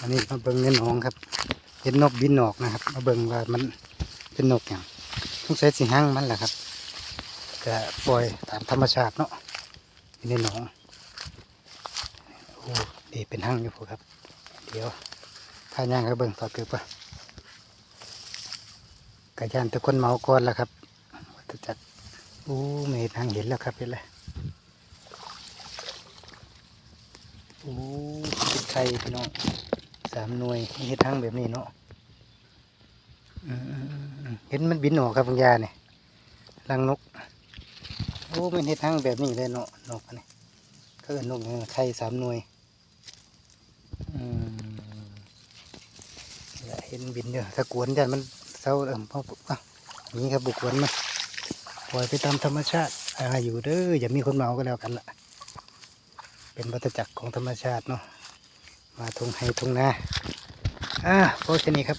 อันนี้มาเบิ่งในหนองครับ เห็นนกบินออกนะครับ มาเบิ่งว่ามันเป็นนกอย่างต้องใช้สีหั่งมันแหละครับก็ปล่อยตามธรรมชาติเนาะในหนองโอ้ดีเป็นหั่งอยู่พวกครับ เดี๋ยวถ้าย่างก็เบิ่งต่อเกือบปะกระยานตะคนเมาก่อนแล้วครับวัฏจักรโอ้ไม่เห็นหั่งเห็นแล้วครับเห็นแล้วโอ้เป็นไข่พี่น้อง สามหน่วยมีเห็ดทั้งแบบนี้เนาะเห็นมันบินออกครับพงยาเนี่ยรังนกโอ้เป็นเห็ดทั้งแบบนี้เลยเนาะนกอันนี่ก็เอินนกไข่สามหน่วยเห็นบินเด้อถ้ากวนจันมันเศร้าเอิ่มพ่ออะนี่ครับบุกวนมาปล่อยไปตามธรรมชาติอาอยู่เด้ออย่ามีคนเมาก็แล้วกันละเป็นวัฏจักรของธรรมชาติเนาะ มาทงให้ทงนาอ่าโอเคนี้ครับ